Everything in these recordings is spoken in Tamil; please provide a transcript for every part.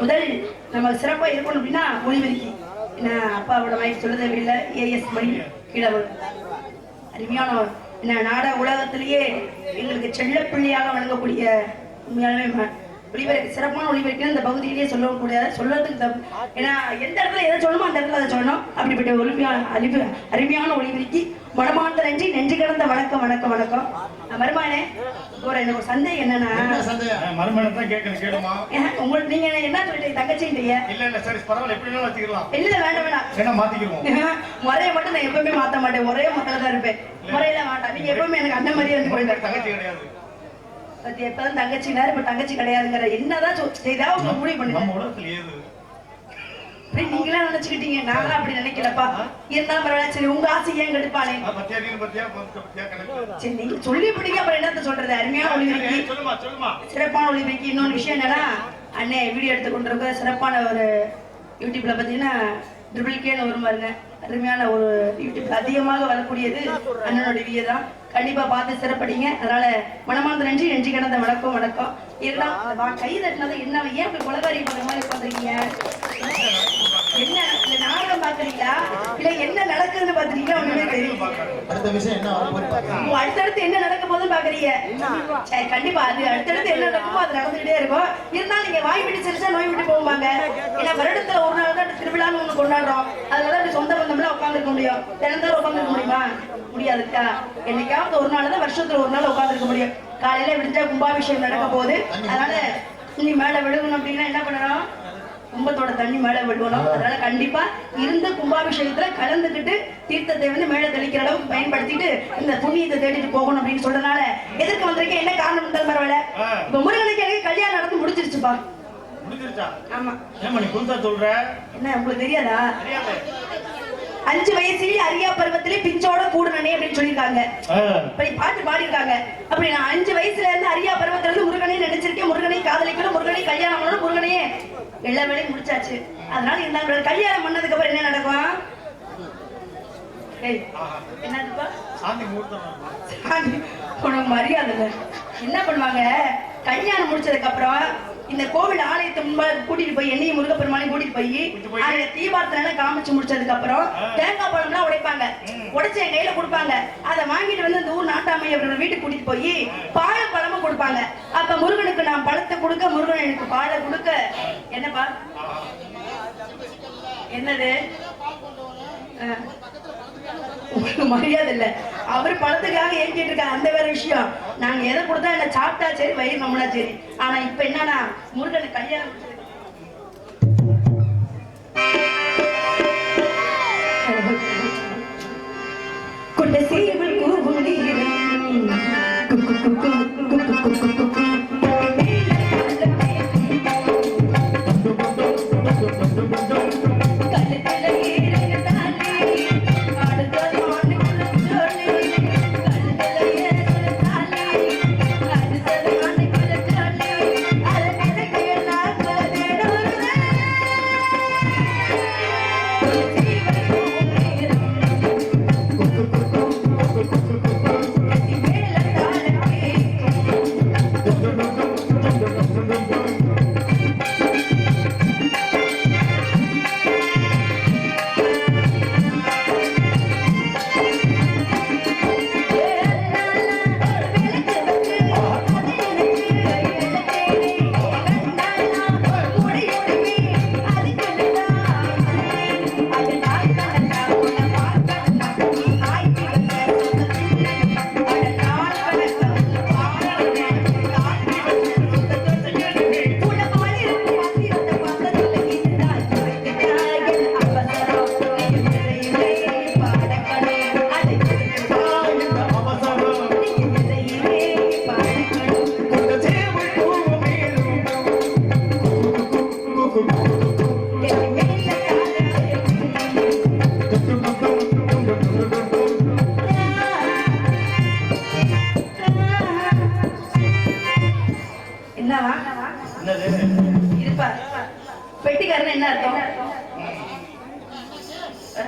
முதல் நம்ம சிறப்பாக இருக்கணும் அப்படின்னா ஒளிவரிக்கை என்ன அப்பாவோட வாய்ப்பு சொல்ல இல்லை ஏஎஸ் மணி கீழவர் அருமையான என்ன நாட உலகத்திலேயே எங்களுக்கு செல்லப்பிள்ளையாக வழங்கக்கூடிய உண்மையாலுமே ஒளிபெருக்கு சிறப்பான ஒளிபெருக்கு இந்த பகுதியிலேயே சொல்லக்கூடிய சொல்லறதுக்கு தப்பு ஏன்னா எந்த இடத்துல எதை சொல்லணுமோ அந்த இடத்துல அதை சொல்லணும். அப்படிப்பட்ட ஒளிமையான அறிவு அருமையான ஒளிபெருக்கி மனமார்ந்த நன்றி நன்றி கடந்த வணக்கம் வணக்கம் வணக்கம். மருமானே ஒரு எனக்கு ஒரு சந்தேகம் என்னன்னா என்ன தான் கேட்கணும் கேளுமா? உங்களுக்கு நீங்க என்ன சொல்லிட்டீங்க தங்கச்சின்றீங்க இல்ல இல்ல சரி பரவாயில்ல எப்படி வேணாலும் வச்சுக்கலாம். இல்ல வேண்டாம் வேண்டாம் முறையை மட்டும் நான் எப்பவுமே மாத்த மாட்டேன் ஒரே மக்கள் தான் இருப்பேன். முறையில மாட்டேன் நீங்க எப்பவுமே எனக்கு அந்த மாதிரியே வந்து தங்கச்சி கிடையாது. எப்பதான் தங்கச்சினாரு இப்ப தங்கச்சி கிடையாதுங்கிற என்னதான் ஏதாவது முடிவு பண்ணுங்க. நீங்களா நினைச்சுக்கிட்டீங்க. நாங்களாம் அப்படி நினைக்கலப்பா. இருந்தாலும் பரவாயில்ல சரி உங்க ஆசை ஏன் கெடுப்பானே சரி நீங்க சொல்லி பிடிங்க அப்புறம் என்னத்த சொல்றது? அருமையான ஒளிபெருக்கி சிறப்பான ஒளிபெருக்கி இன்னொரு விஷயம் என்னன்னா அண்ணே வீடியோ எடுத்து கொண்டிருக்க சிறப்பான ஒரு யூடியூப்ல பாத்தீங்கன்னா ட்ரிபிள் கேன்னு வரும் பாருங்க. அருமையான ஒரு யூடியூப்ல அதிகமாக வரக்கூடியது அண்ணனோட வீடியோ தான் கண்டிப்பா பார்த்து சிறப்படிங்க. அதனால மனமார்ந்த நன்றி நன்றி கடந்த வணக்கம் வணக்கம். இருக்கலாம் கை தட்டினது என்ன ஏன் இப்படி குலகாரி பண்ற மாதிரி உட்காந்துருக்கீங்க என்ன நாடகம் பாக்குறீங்களா இல்ல என்ன நடக்குதுன்னு பாக்குறீங்களா அடுத்த விஷயம் என்ன வர போய் பார்க்கலாம் ஓ, அடுத்தடுத்து என்ன நடக்க போதுன்னு பாக்குறீங்க சரி கண்டிப்பா அது அடுத்தடுத்து என்ன நடக்குமோ அது நடந்துகிட்டே இருக்கும். இருந்தாலும் நீங்க வாய் விட்டு சிரிச்சா நோய் விட்டு போவாங்க ஏன்னா வருடத்துல ஒரு நாள் தான் திருவிழான்னு ஒண்ணு கொண்டாடுறோம். அதனால அப்படி சொந்த பந்தம்லாம் உட்காந்துருக்க முடியும். தினந்தோறும் உட்காந்துருக்க முடியுமா? முடியாதுக்கா. என்னைக்காவது ஒரு நாள் தான் வருஷத்துல ஒரு நாள் உட்காந்துருக்க முடியும். காலையில விடிஞ்சா கும்பாபிஷேகம் நடக்க போகுது. அதனால நீ மேல விழுகணும் அப்படின்னா என்ன பண்ணணும்? கும்பத்தோட தண்ணி மேல விடுவணும் அதனால கண்டிப்பா இருந்த கும்பாபிஷேகத்துல கலந்துக்கிட்டு தீர்த்தத்தை வந்து மேல தெளிக்கிற அளவுக்கு பயன்படுத்திட்டு இந்த புண்ணியத்தை தேடிட்டு போகணும் அப்படின்னு சொல்றதுனால எதற்கு வந்திருக்கேன் என்ன காரணம் இருந்தாலும் பரவாயில்ல இப்ப முருகனுக்கு எனக்கு கல்யாணம் நடந்து முடிச்சிருச்சுப்பா முடிஞ்சிருச்சா? ஆமா. ஏமா நீ புதுசா சொல்ற? என்ன உங்களுக்கு தெரியாதா? அஞ்சு வயசுலயே அரியா பருவத்திலே பிஞ்சோட கூடுனனே அப்படின்னு சொல்லியிருக்காங்க. இப்படி பாட்டு பாடியிருக்காங்க. அப்படி நான் அஞ்சு வயசுல இருந்து அரியா பருவத்துல இருந்து முருகனை நினைச்சிருக்கேன். முருகனை காதலிக்கணும் முருகனை கல்யாணம் பண்ணணும் முருகனையே எல்லா வேலையும் முடிச்சாச்சு. அதனால இருந்தாங்க கல்யாணம் பண்ணதுக்கு அப்புறம் என்ன நடக்கும். என்னதுப்பா. சாமி, உனக்கு மரியாதை. என்ன பண்ணுவாங்க? கல்யாணம் முடிச்சதுக்கு அப்புறம் இந்த கோவில் ஆலயத்தை முன்பாக கூட்டிட்டு போய் என்னையும் முருகப்பெருமானையும் கூட்டிட்டு போய் போய் அங்க தீபார்த்தனை காமிச்சு முடிச்சதுக்கு அப்புறம். தேங்காய் பழம்லாம் உடைப்பாங்க. உடைச்சு என் கையில கொடுப்பாங்க. அதை வாங்கிட்டு வந்து இந்த ஊர் நாட்டாமை அவர்கள் வீட்டுக்கு கூட்டிட்டு போய் பாழ பழமும் கொடுப்பாங்க. அப்ப முருகனுக்கு நான் பழத்தை கொடுக்க முருகன் எனக்கு பாலை கொடுக்க. என்னப்பா? என்னது? மரியாதை இல்ல. அவர் பழத்துக்காக ஏங்கிட்டு இருக்க அந்த வேற விஷயம். நாங்க எதை கொடுத்தா என்ன சாப்பிட்டா சரி வயிறு நம்மளா சரி. ஆனா இப்ப என்னன்னா முருகனுக்கு கல்யாணம்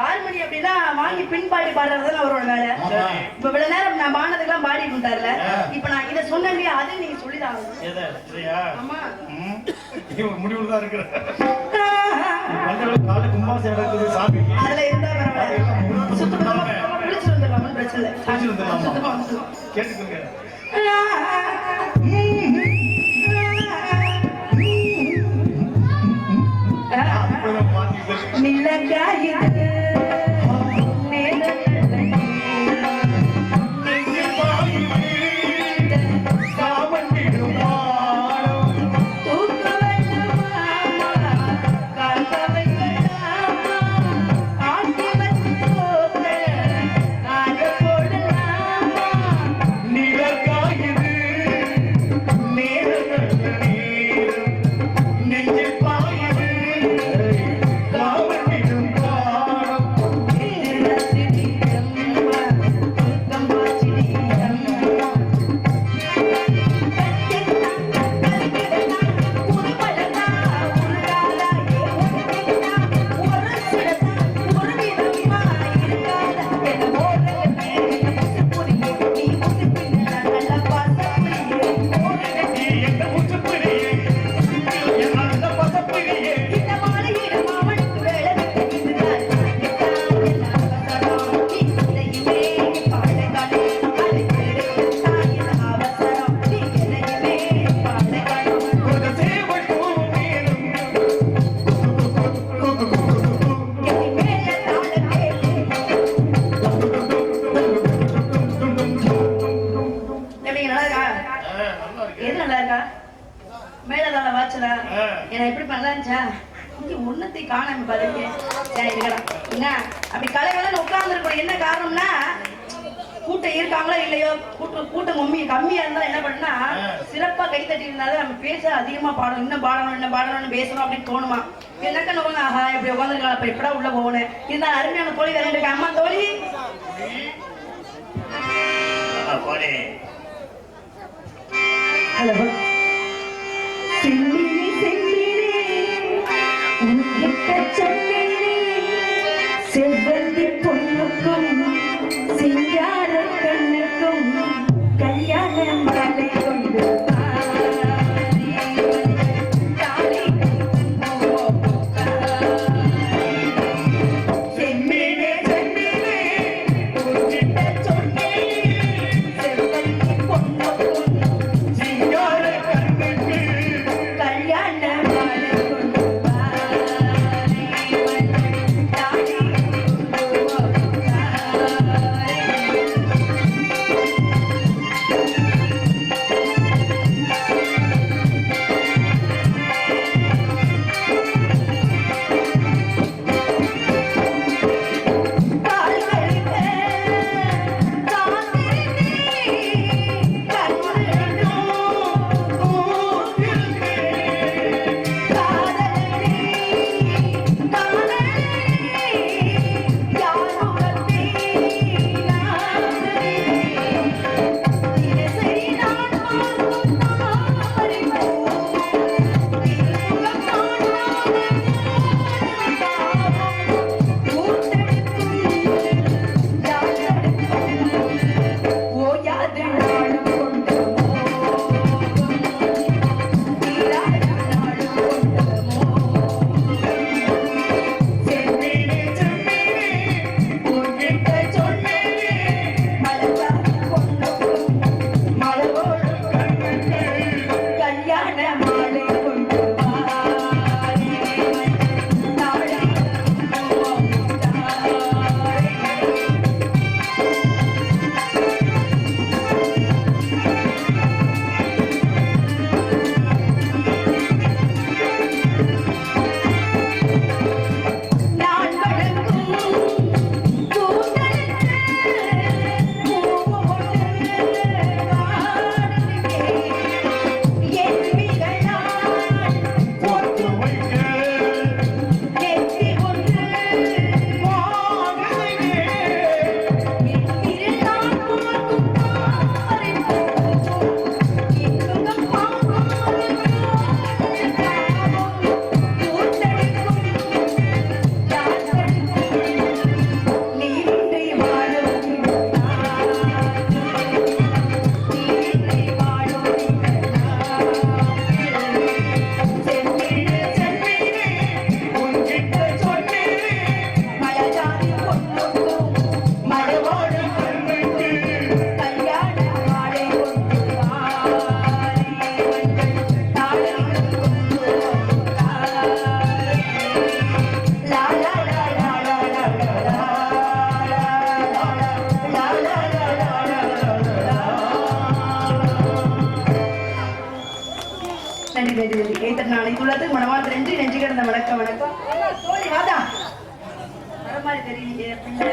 ஆறு மணி அப்படின்னா வாங்கி பின் பாடி பாடுறது அவரோட வேலை. இப்ப இவ்வளவு நேரம் நான் பானதுக்கெல்லாம் பாடி இருந்தார்ல இப்ப நான் இதை சொன்னேன் இல்லையா அதை நீங்க சொல்லிதான் ஆமா. முடிவுல தான் இருக்கிற அதுல இருந்தா பரவாயில்ல. சுத்தமா விழிச்சு பிரச்சனை இல்லை. கேட்டுக்கோங்க. சொல்லியிருக்காங்களோ இல்லையோ கூட்டம் கூட்டம் கம்மி கம்மியா இருந்தா என்ன பண்ணா சிறப்பா கை தட்டி இருந்தாலும் நம்ம பேச அதிகமா பாடணும். இன்னும் பாடணும் இன்னும் பாடணும்னு பேசணும் அப்படின்னு தோணுமா? என்னக்க உங்க ஆஹா இப்படி உட்காந்துருக்கலாம் அப்ப எப்படா உள்ள போகணும் இருந்தா அருமையான தோழி விளையாண்டுருக்கேன் அம்மா தோழி. ஹலோ. வெரி வெரி நான் அனைத்துள்ளது மனமார்ந்த நன்றி நன்றி கிடந்த வணக்கம் வணக்கம். தோழி வாதா. வர மாதிரி தெரியலையே பிள்ளை